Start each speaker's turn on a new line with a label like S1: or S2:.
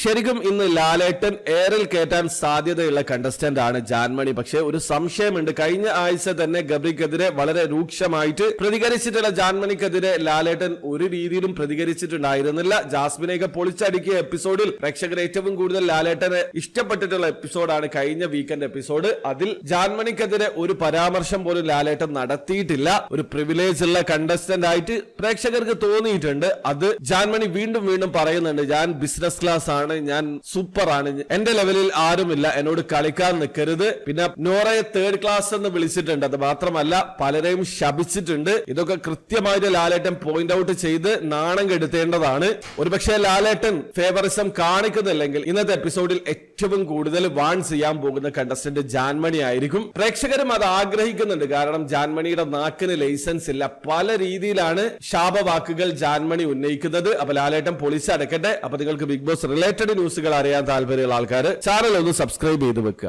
S1: ശരിക്കും ഇന്ന് ലാലേട്ടൻ എയറിൽ കയറ്റാൻ സാധ്യതയുള്ള കണ്ടസ്റ്റന്റ് ആണ് ജാൻമണി. പക്ഷേ ഒരു സംശയമുണ്ട്. കഴിഞ്ഞ ആഴ്ച തന്നെ ഗബ്രിക്കെതിരെ വളരെ രൂക്ഷമായിട്ട് പ്രതികരിച്ചിട്ടുള്ള ജാൻമണിക്കെതിരെ ലാലേട്ടൻ ഒരു രീതിയിലും പ്രതികരിച്ചിട്ടുണ്ടായിരുന്നില്ല. ജാസ്മിനെയൊക്കെ പൊളിച്ചടുക്കിയ എപ്പിസോഡിൽ പ്രേക്ഷകർ ഏറ്റവും കൂടുതൽ ലാലേട്ടനെ ഇഷ്ടപ്പെട്ടിട്ടുള്ള എപ്പിസോഡാണ് കഴിഞ്ഞ വീക്കെൻഡ് എപ്പിസോഡ് അതിൽ ജാൻമണിക്കെതിരെ ഒരു പരാമർശം പോലും ലാലേട്ടൻ നടത്തിയിട്ടില്ല. ഒരു പ്രിവിലേജ് ഉള്ള കണ്ടസ്റ്റന്റ് ആയിട്ട് പ്രേക്ഷകർക്ക് തോന്നിയിട്ടുണ്ട്. അത് ജാൻമണി വീണ്ടും വീണ്ടും പറയുന്നുണ്ട് ഞാൻ ബിസിനസ് ക്ലാസ് ആണ്. ഞാൻ സൂപ്പർ ആണ് എന്റെ ലെവലിൽ ആരുമില്ല. എന്നോട് കളിക്കാൻ നിൽക്കരുത് പിന്നെ നോറയെ തേർഡ് ക്ലാസ് എന്ന് വിളിച്ചിട്ടുണ്ട്. അത് മാത്രമല്ല പലരെയും ശപിച്ചിട്ടുണ്ട്. ഇതൊക്കെ കൃത്യമായിട്ട് ലാലേട്ടൻ പോയിന്റ് ഔട്ട് ചെയ്ത് നാണം കെടുത്തേണ്ടതാണ്. ഒരുപക്ഷെ ലാലേട്ടൻ ഫേവറിസം കാണിക്കുന്നില്ലെങ്കിൽ ഇന്നത്തെ എപ്പിസോഡിൽ ഏറ്റവും കൂടുതൽ വാൺ ചെയ്യാൻ പോകുന്ന കണ്ടസ്റ്റന്റ് ജാൻമണി ആയിരിക്കും. പ്രേക്ഷകരും അത് ആഗ്രഹിക്കുന്നുണ്ട്. കാരണം ജാൻമണിയുടെ നാക്കിന് ലൈസൻസ് ഇല്ല. പല രീതിയിലാണ് ശാപവാക്കുകൾ ജാൻമണി ഉന്നയിക്കുന്നത്. അപ്പൊ ലാലേട്ടൻ പൊളിച്ചടക്കട്ടെ അപ്പൊ നിങ്ങൾക്ക് ബിഗ് ബോസ് റിലേറ്റഡ് ന്യൂസുകൾ അറിയാൻ താല്പര്യമുള്ള ആൾക്കാർ ചാനൽ ഒന്ന് സബ്സ്ക്രൈബ് ചെയ്ത് വെക്കുക.